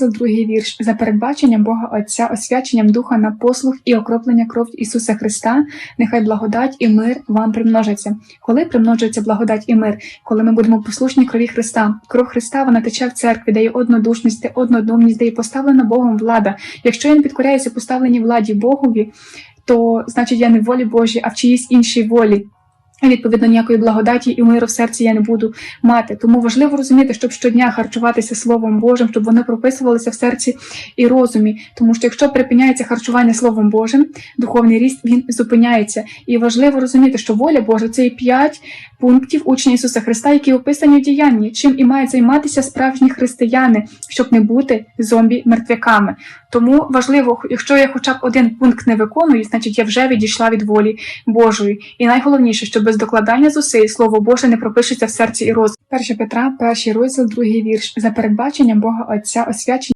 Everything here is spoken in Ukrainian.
Другий вірш за передбаченням Бога Отця, освяченням Духа на послуг і окроплення кров Ісуса Христа. Нехай благодать і мир вам примножаться. Коли примножується благодать і мир, коли ми будемо послушні крові Христа, кров Христа вона тече в церкві, дає однодушність, дає однодумність, дає поставлена Богом влада. Якщо я не підкоряюся поставленій владі Богові, то значить я не в волі Божій, а в чиїсь іншій волі. Відповідно, ніякої благодаті і миру в серці я не буду мати. Тому важливо розуміти, щоб щодня харчуватися Словом Божим, щоб воно прописувалося в серці і розумі. Тому що якщо припиняється харчування Словом Божим, духовний ріст він зупиняється. І важливо розуміти, що воля Божа це і п'ять пунктів учня Ісуса Христа, які описані в діянні, чим і мають займатися справжні християни, щоб не бути зомбі-мертвяками. Тому важливо, якщо я хоча б один пункт не виконую, значить я вже відійшла від волі Божої. І найголовніше, що без докладання зусиль Слово Боже не пропишеться в серці і розумі. 1 Петра, перший розділ, другий вірш за передбаченням Бога Отця освячення.